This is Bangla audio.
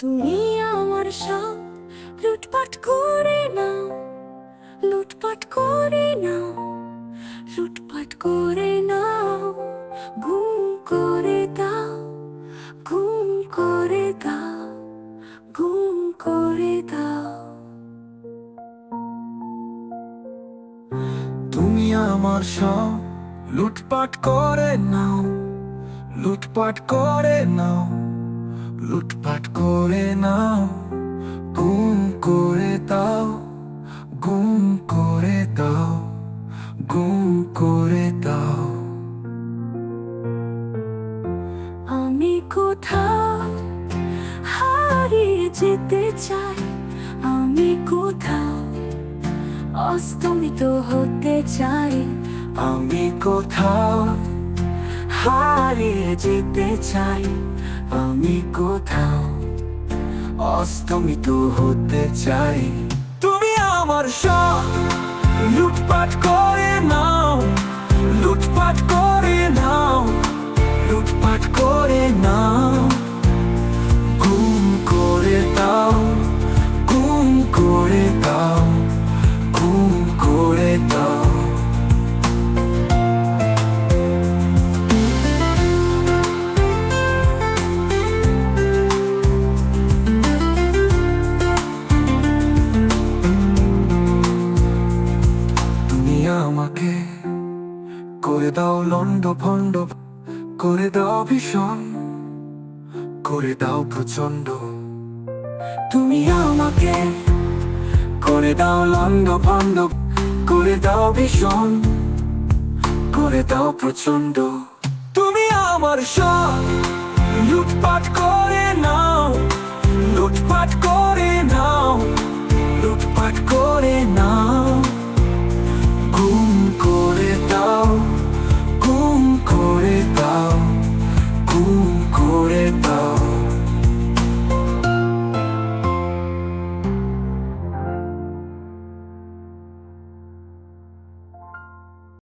তুমি আমার সব লুটপাট করে নাও, লুটপাট করে নাও, লুটপাট করে নাও, ঘুম করে দাও, ঘুম করে দাও, ঘুম করে দাও। তুমি আমার সব লুটপাট করে নাও, লুটপাট করে নাও। লুটপাট করে নাও, গুম করে দাও, গুম করে দাও, গুম করে দাও। আমি কোথাও হারিয়ে যেতে চাই? আমি কোথাও অস্তমিত হতে চাই? আমি কোথাও হারিয়ে যেতে চাই? আমি কোথাও? অস্তমিত হতে চাই। তুমি আমার সব লুটপাট করে নাও, লুটপাট করে নাও, লুটপাট করে নাও। করে দাও লন্ড ভণ্ড, করে দাও ভীষণ, করে দাও প্রচণ্ড তুমি আমাকে করে দাও লন্ড ভণ্ড, করে দাও ভীষণ, করে দাও প্রচণ্ড তুমি আমার সব লুটপাট করে নাও, লুটপাট করে নাও, লুটপাট করে নাও।